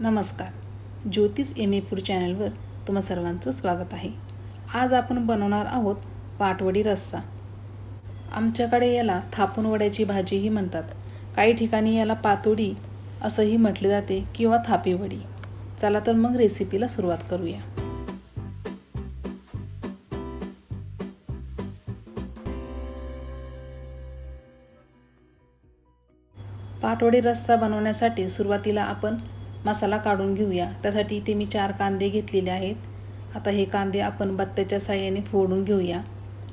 नमस्कार. ज्योतिष M A food चॅनलवर तुम्हा सर्वांचं स्वागत आहे. आज आपण बनवणार आहोत पाटवडी रस्सा. आमच्याकडे याला थापून वड्याची भाजीही म्हणतात. काही ठिकाणी याला पातोडी असंही म्हटले जाते किंवा थापीवडी चला तर मग रेसिपीला सुरुवात करूया. पाटवडी रस्सा बनवण्यासाठी सुरुवातीला आपण मसाला काढून घेऊया. त्यासाठी इथे मी चार कांदे घेतलेले आहेत. आता हे कांदे आपण बत्त्याच्या साह्याने फोडून घेऊया.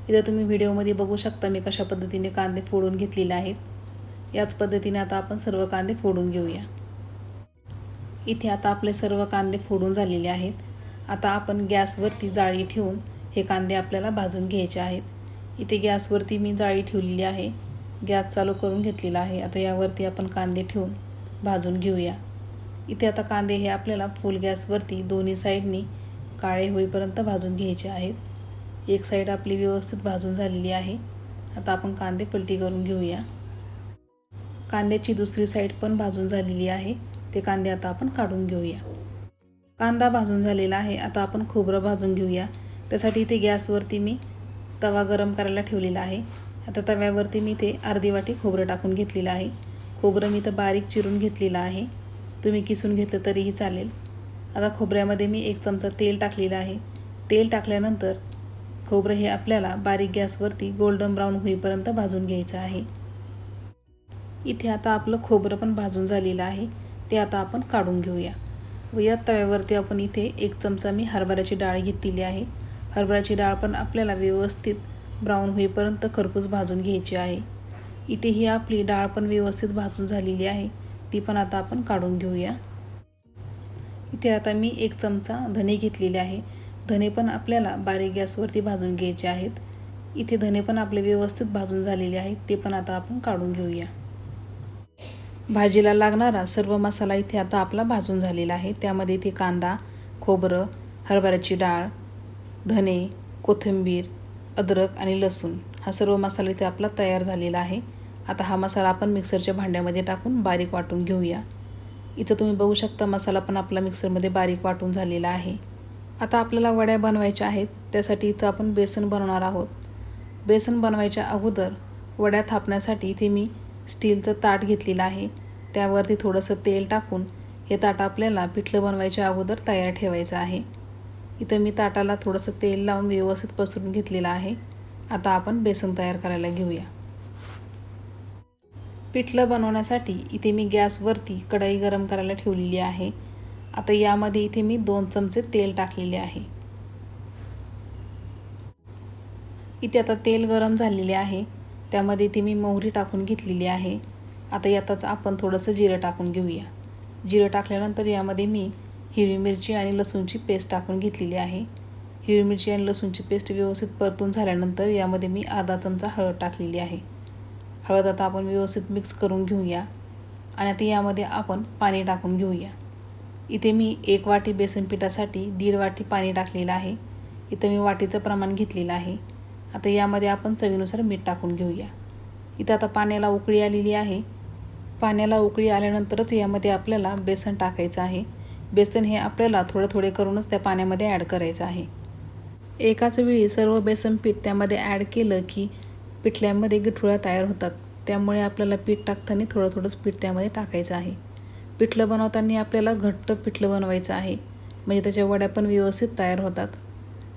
इथं तुम्ही व्हिडिओमध्ये बघू शकता मी कशा पद्धतीने कांदे फोडून घेतलेले आहेत. याच पद्धतीने आता आपण सर्व कांदे फोडून घेऊया. इथे आता आपले सर्व कांदे फोडून झालेले आहेत. आता आपण गॅसवरती जाळी ठेवून हे कांदे आपल्याला भाजून घ्यायचे आहेत. इथे गॅसवरती मी जाळी ठेवलेली आहे. गॅस चालू करून घेतलेला आहे. आता यावरती आपण कांदे ठेवून भाजून घेऊया. इथे आता कांदे हे आपल्याला फुल गॅसवरती दोन्ही साईडनी काळे होईपर्यंत भाजून घ्यायचे आहेत. एक साईड आपली व्यवस्थित भाजून झालेली आहे. आता आपण कांदे पलटी करून घेऊया. कांद्याची दुसरी साईड पण भाजून झालेली आहे. ते कांदे आता आपण काढून घेऊया. कांदा भाजून झालेला आहे. आता आपण खोबरं भाजून घेऊया. त्यासाठी इथे गॅसवरती मी तवा गरम करायला ठेवलेला आहे. आता तव्यावरती मी ते अर्धी वाटी खोबरं टाकून घेतलेलं आहे. खोबरं मी तर बारीक चिरून घेतलेलं आहे. तुम्ही किसून घेतलं तरीही चालेल. आता खोबऱ्यामध्ये मी एक चमचा तेल टाकलेलं आहे. तेल टाकल्यानंतर खोबरं हे आपल्याला बारीक गॅसवरती गोल्डन ब्राऊन होईपर्यंत भाजून घ्यायचं आहे. इथे आता आपलं खोबरं पण भाजून झालेलं आहे. ते आता आपण काढून घेऊया. व या तव्यावरती आपण इथे एक चमचा मी हरभऱ्याची डाळ घेतलेली आहे. हरभऱ्याची डाळ पण आपल्याला व्यवस्थित ब्राऊन होईपर्यंत खरपूस भाजून घ्यायची आहे. इथे ही आपली डाळ पण व्यवस्थित भाजून झालेली आहे. ती पण आता आपण काढून घेऊया. इथे आता मी एक चमचा धने घेतलेले आहे. धने पण आपल्याला बारीक गॅसवरती भाजून घ्यायचे आहेत. इथे धने पण आपले व्यवस्थित भाजून झालेले आहेत. ते पण आता आपण काढून घेऊया. भाजीला लागणारा सर्व मसाला इथे आता आपला भाजून झालेला आहे. त्यामध्ये इथे कांदा खोबरं हरभऱ्याची डाळ धने कोथिंबीर अद्रक आणि लसूण हा सर्व मसाला इथे आपला तयार झालेला आहे. आता हा मसाला आपण मिक्सरच्या भांड्यामध्ये टाकून बारीक वाटून घेऊया. इथं तुम्ही बघू शकता मसाला पण आपला मिक्सरमध्ये बारीक वाटून झालेला आहे. आता आपल्याला वड्या बनवायच्या आहेत त्यासाठी इथं आपण बेसन बनवणार आहोत. बेसन बनवायच्या अगोदर वड्या थापण्यासाठी इथे मी स्टीलचं ताट घेतलेलं आहे. त्यावरती थोडंसं तेल टाकून हे ताट आपल्याला पिठलं बनवायच्या अगोदर तयार ठेवायचं आहे. इथं मी ताटाला थोडंसं तेल लावून व्यवस्थित पसरून घेतलेलं आहे. आता आपण बेसन तयार करायला घेऊया. पिठलं बनवण्यासाठी इथे मी गॅसवरती कढई गरम करायला ठेवलेली आहे. आता यामध्ये इथे मी दोन चमचे तेल टाकलेले आहे. इथे आता तेल गरम झालेले आहे. त्यामध्ये इथे मी मोहरी टाकून घेतलेली आहे. आता यातच आपण थोडंसं जिरं टाकून घेऊया. जिरं टाकल्यानंतर यामध्ये मी हिरवी मिरची आणि लसूणची पेस्ट टाकून घेतलेली आहे. हिरवी मिरची आणि लसूणची पेस्ट व्यवस्थित परतून झाल्यानंतर यामध्ये मी अर्धा चमचा हळद टाकलेली आहे. हळद आता आपण व्यवस्थित मिक्स करून घेऊया. आणि आता यामध्ये आपण पाणी टाकून घेऊया. इथे मी एक वाटी बेसन पिठासाठी दीड वाटी पाणी टाकलेलं आहे. इथं मी वाटीचं प्रमाण घेतलेलं आहे. आता यामध्ये आपण चवीनुसार मीठ टाकून घेऊया. इथं आता पाण्याला उकळी आलेली आहे. पाण्याला उकळी आल्यानंतरच यामध्ये आपल्याला बेसन टाकायचं आहे. बेसन हे आपल्याला थोडं थोडे करूनच त्या पाण्यामध्ये ॲड करायचं आहे. एकाच वेळी सर्व बेसन पीठ त्यामध्ये ॲड केलं की पिठल्यामध्ये गिठुळ्या तयार होतात. त्यामुळे आपल्याला पीठ टाकताना थोडं थोडंच पीठ त्यामध्ये टाकायचं आहे. पिठलं बनवताना आपल्याला घट्ट पिठलं बनवायचं आहे. म्हणजे त्याच्या वड्या पण व्यवस्थित तयार होतात.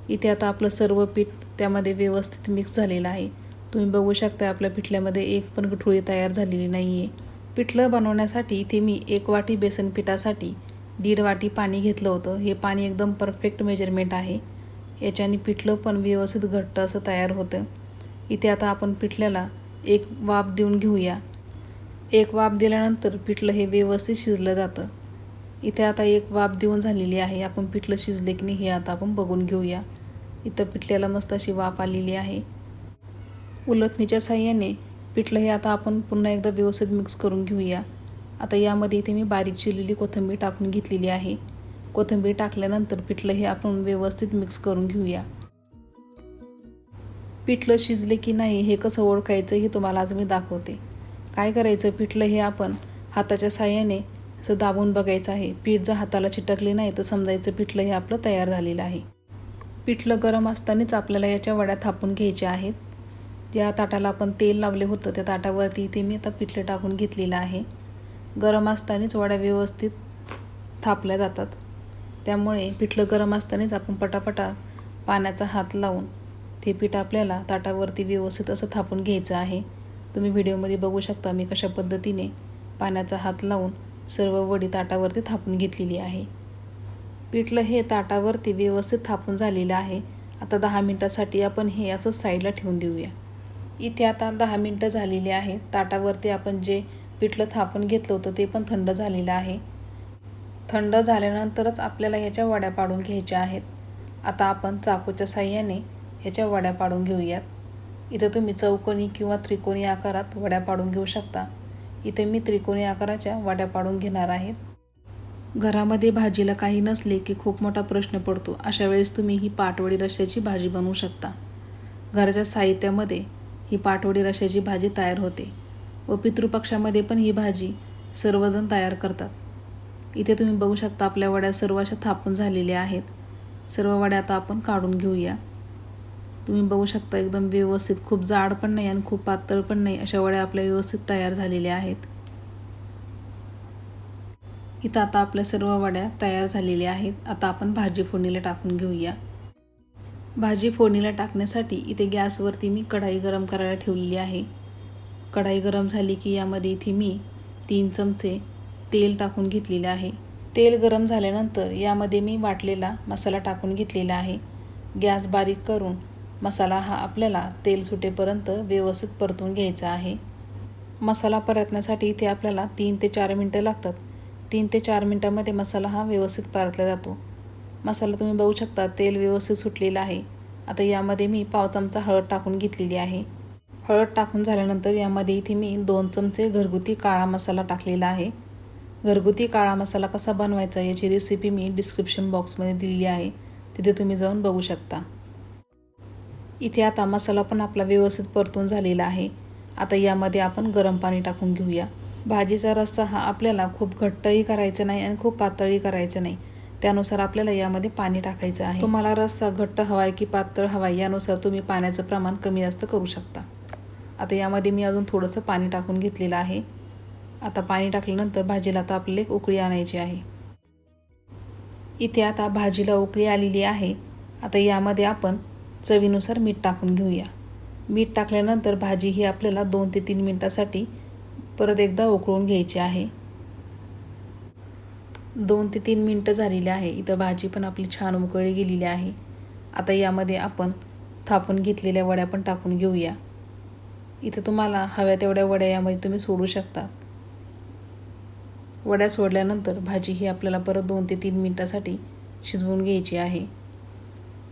इथे आता आपलं सर्व पीठ त्यामध्ये व्यवस्थित मिक्स झालेलं आहे. तुम्ही बघू शकता आपल्या पिठल्यामध्ये एक पण गठुळी तयार झालेली नाही आहे पिठलं बनवण्यासाठी इथे मी एक वाटी बेसन पिठासाठी दीड वाटी पाणी घेतलं होतं. हे पाणी एकदम परफेक्ट मेजरमेंट आहे. याच्याने पिठलं पण व्यवस्थित घट्ट असं तयार होतं. इथे आता आपण पिठल्याला एक वाफ देऊन घेऊया. एक वाफ दिल्यानंतर पिठलं हे व्यवस्थित शिजलं जातं. इथे आता एक वाफ देऊन झालेली आहे. आपण पिठलं शिजले की नाही हे आता आपण बघून घेऊया. इथं पिठल्याला मस्त अशी वाफ आलेली आहे. उलथणीच्या साह्याने पिठलं हे आता आपण पुन्हा एकदा व्यवस्थित मिक्स करून घेऊया. आता यामध्ये इथे मी बारीक चिरलेली कोथिंबीर टाकून घेतलेली आहे. कोथिंबीर टाकल्यानंतर पिठलं हे आपण व्यवस्थित मिक्स करून घेऊया. पिठलं शिजले की नाही हे कसं ओळखायचं हे तुम्हाला आज मी दाखवते. काय करायचं पिठलं हे आपण हाताच्या साह्याने असं दाबून बघायचं आहे. पीठ जर हाताला चिटकले नाही तर समजायचं पिठलं हे आपलं तयार झालेलं आहे. पिठलं गरम असतानाच आपल्याला याच्या वड्या थापून घ्यायच्या आहेत. ज्या ताटाला आपण तेल लावले होतं त्या ताटावरती इथे मी आता पिठलं टाकून घेतलेलं आहे. गरम असतानाच वड्या व्यवस्थित थापल्या जातात. त्यामुळे पिठलं गरम असतानाच आपण पटापटा पाण्याचा हात लावून ते पीठ आपल्याला ताटावरती व्यवस्थित असं थापून घ्यायचं आहे. तुम्ही व्हिडिओमध्ये बघू शकता मी कशा पद्धतीने पाण्याचा हात लावून सर्व वडी ताटावरती थापून घेतलेली आहे. पिठलं हे ताटावरती व्यवस्थित थापून झालेलं आहे. आता दहा मिनटासाठी आपण हे असं साईडला ठेवून देऊया. इथे आता दहा मिनटं झालेली आहेत. ताटावरती आपण जे पिठलं थापून घेतलं होतं ते पण थंड झालेलं आहे. थंड झाल्यानंतरच आपल्याला ह्याच्या वड्या पाडून घ्यायच्या आहेत. आता आपण चाकूच्या साह्याने ह्याच्या वड्या पाडून घेऊयात. इथं तुम्ही चौकोनी किंवा त्रिकोणी आकारात वड्या पाडून घेऊ शकता. इथे मी त्रिकोणी आकाराच्या वड्या पाडून घेणार आहेत घरामध्ये भाजीला काही नसले की खूप मोठा प्रश्न पडतो. अशा वेळेस तुम्ही ही पाटवडी रश्याची भाजी बनवू शकता. घराच्या साहित्यामध्ये ही पाटवडी रश्याची भाजी तयार होते व पितृपक्षामध्ये पण ही भाजी सर्वजण तयार करतात. इथे तुम्ही बघू शकता आपल्या वड्या सर्व अशा थापून झालेल्या आहेत. सर्व वड्या आता आपण काढून घेऊया. तुम्ही बघू शकता एकदम व्यवस्थित. खूप जाड पण नाही आणि खूप पातळ पण नाही अशा वड्या आपल्या व्यवस्थित तयार झालेल्या आहेत. इथं आता आपल्या सर्व वड्या तयार झालेल्या आहेत. आता आपण भाजी फोडणीला टाकून घेऊया. भाजी फोडणीला टाकण्यासाठी इथे गॅसवरती मी कढाई गरम करायला ठेवलेली आहे. कढाई गरम झाली की यामध्ये इथे मी तीन चमचे तेल टाकून घेतलेले आहे. तेल गरम झाल्यानंतर यामध्ये मी वाटलेला मसाला टाकून घेतलेला आहे. गॅस बारीक करून मसाला हा आपल्याला तेल सुटेपर्यंत व्यवस्थित परतून घ्यायचा आहे. मसाला परतण्यासाठी इथे आपल्याला तीन ते चार मिनटं लागतात. तीन ते चार मिनटामध्ये मसाला हा व्यवस्थित परतला जातो. मसाला तुम्ही बघू शकता तेल व्यवस्थित सुटलेलं आहे. आता यामध्ये मी पाव चमचा हळद टाकून घेतलेली आहे. हळद टाकून झाल्यानंतर यामध्ये इथे मी दोन चमचे घरगुती काळा मसाला टाकलेला आहे. घरगुती काळा मसाला कसा बनवायचा याची रेसिपी मी डिस्क्रिप्शन बॉक्समध्ये दिलेली आहे. तिथे तुम्ही जाऊन बघू शकता. इथे आता मसाला पण आपला व्यवस्थित परतून झालेला आहे. आता यामध्ये आपण गरम पाणी टाकून घेऊया. भाजीचा रस्सा हा आपल्याला खूप घट्टही करायचा नाही आणि खूप पातळही करायचं नाही. त्यानुसार आपल्याला यामध्ये पाणी टाकायचं आहे. तुम्हाला रस्सा घट्ट हवाय की पातळ हवाय यानुसार तुम्ही पाण्याचं प्रमाण कमी जास्त करू शकता. आता यामध्ये मी अजून थोडंसं पाणी टाकून घेतलेलं आहे. आता पाणी टाकल्यानंतर भाजीला आता आपल्याला एक उकळी आणायची आहे. इथे आता भाजीला उकळी आलेली आहे. आता यामध्ये आपण चवीनुसार मीठ टाकून घेऊया. मीठ टाकल्यानंतर भाजी ही आपल्याला दोन ते तीन मिनटासाठी परत एकदा उकळून घ्यायची आहे. दोन ते तीन मिनटं झालेली आहे. इथं भाजी पण आपली छान उकळी गेलेली आहे. आता यामध्ये आपण थापून घेतलेल्या वड्या पण टाकून घेऊया. इथं तुम्हाला हव्या तेवढ्या वड्या यामध्ये तुम्ही सोडू शकता. वड्या सोडल्यानंतर भाजी ही आपल्याला परत दोन ते तीन मिनटासाठी शिजवून घ्यायची आहे.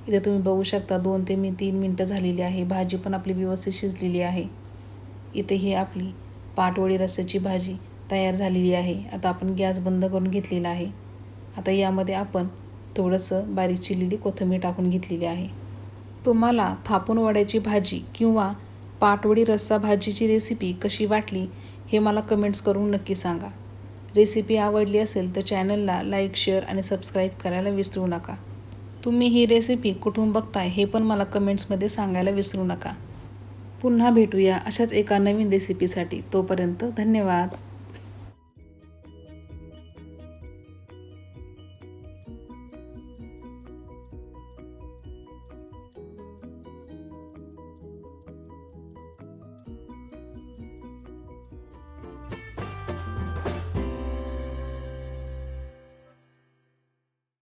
इथे तुम्ही बघू शकता दोन ते मी तीन मिनटं झालेली आहे. भाजी पण आपली व्यवस्थित शिजलेली आहे. इथे ही आपली पाटवडी रस्स्याची भाजी तयार झालेली आहे. आता आपण गॅस बंद करून घेतलेला आहे. आता यामध्ये आपण थोडंसं बारीक चिरलेली कोथिंबीर टाकून घेतलेली आहे. तुम्हाला थापून वड्याची भाजी किंवा पाटवडी रस्सा भाजीची रेसिपी कशी वाटली हे मला कमेंट्स करून नक्की सांगा. रेसिपी आवडली असेल तर चॅनलला लाईक शेअर आणि सबस्क्राईब करायला विसरू नका. तुम्ही ही रेसिपी कुठून बघताय हे पण मला कमेंट्समध्ये सांगायला विसरू नका. पुन्हा भेटूया अशाच एका नवीन रेसिपीसाठी तोपर्यंत धन्यवाद.